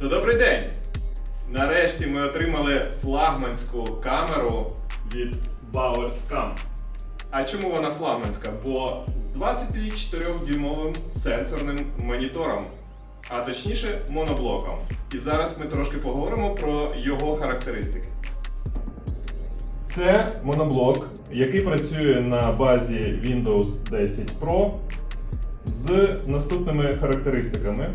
То добрий день! Нарешті ми отримали флагманську камеру від Bauer А чому вона флагманська? Бо з 24-дюймовим сенсорним монітором, а точніше моноблоком. І зараз ми трошки поговоримо про його характеристики. Це моноблок, який працює на базі Windows 10 Pro з наступними характеристиками.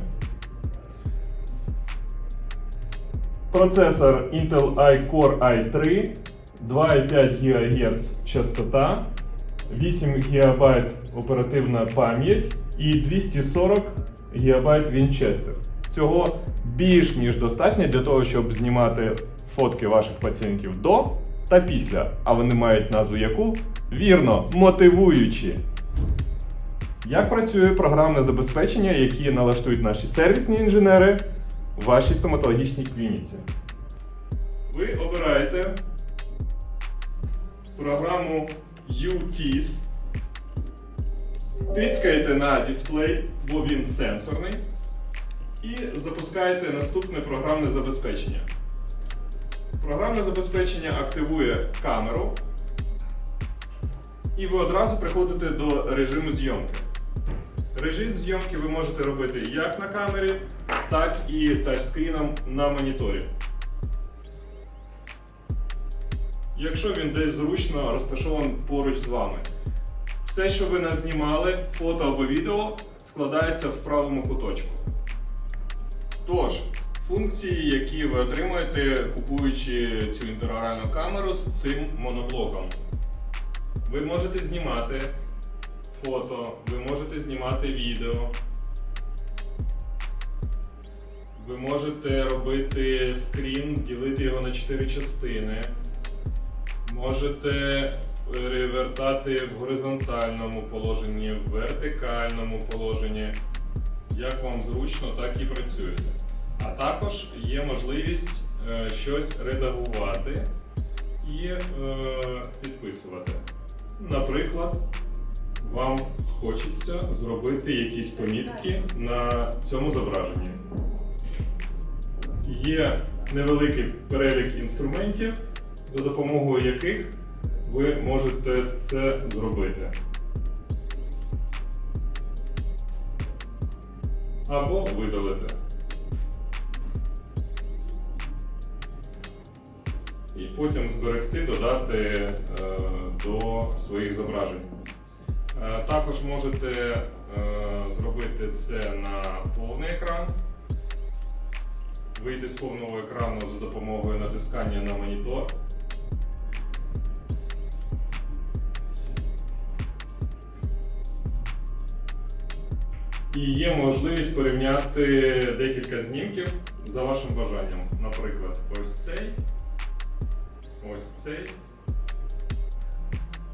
Процесор Intel iCore i3, 2,5 ГГц частота, 8 ГБ оперативна пам'ять і 240 ГБ Winchester. Цього більш ніж достатньо для того, щоб знімати фотки ваших пацієнтів до та після. А вони мають назву яку? Вірно, мотивуючі. Як працює програмне забезпечення, які налаштують наші сервісні інженери в вашій стоматологічній клініці? Ви обираєте програму UTIS, тицькаєте на дисплей, бо він сенсорний, і запускаєте наступне програмне забезпечення. Програмне забезпечення активує камеру, і ви одразу приходите до режиму зйомки. Режим зйомки ви можете робити як на камері, так і тачскріном на моніторі. Якщо він десь зручно розташований поруч з вами. Все, що ви назнімали, фото або відео, складається в правому куточку. Тож, функції, які ви отримуєте, купуючи цю інтероральну камеру з цим моноблоком. Ви можете знімати фото, ви можете знімати відео. Ви можете робити скрін, ділити його на 4 частини. Можете перевертати в горизонтальному положенні, в вертикальному положенні. Як вам зручно, так і працюєте. А також є можливість е, щось редагувати і е, підписувати. Наприклад, вам хочеться зробити якісь помітки на цьому зображенні. Є невеликий перелік інструментів, за допомогою яких ви можете це зробити. Або видалити. І потім зберегти, додати е, до своїх зображень. Е, також можете е, зробити це на повний екран. Вийти з повного екрану за допомогою натискання на монітор. І є можливість порівняти декілька знімків за вашим бажанням. Наприклад, ось цей, ось цей,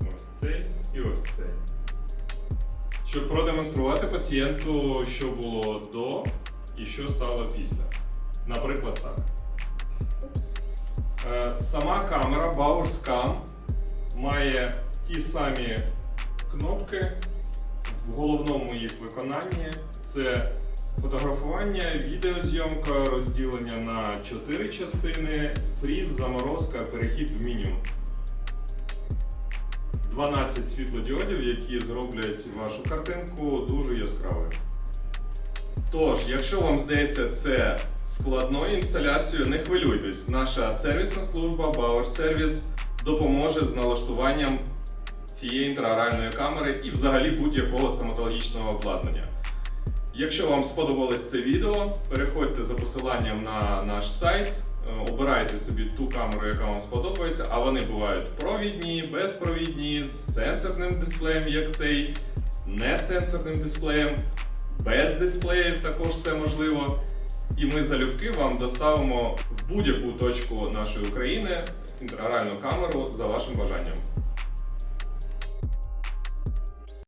ось цей і ось цей. Щоб продемонструвати пацієнту, що було до і що стало після. Наприклад, так. Е, Сама камера Bauer Scam має ті самі кнопки в головному їх виконанні. Це фотографування, відеозйомка, розділення на 4 частини, фріз, заморозка, перехід в меню. 12 світлодіодів, які зроблять вашу картинку дуже яскравою. Тож, якщо вам здається це складною інсталяцією, не хвилюйтесь. Наша сервісна служба Bauer Service допоможе з налаштуванням цієї інтраоральної камери і взагалі будь-якого стоматологічного обладнання. Якщо вам сподобалось це відео, переходьте за посиланням на наш сайт, е, обирайте собі ту камеру, яка вам сподобається, а вони бувають провідні, безпровідні, з сенсорним дисплеєм, як цей, з несенсорним дисплеєм, без дисплеїв також це можливо. І ми залюбки вам доставимо в будь-яку точку нашої України інтегральну камеру за вашим бажанням.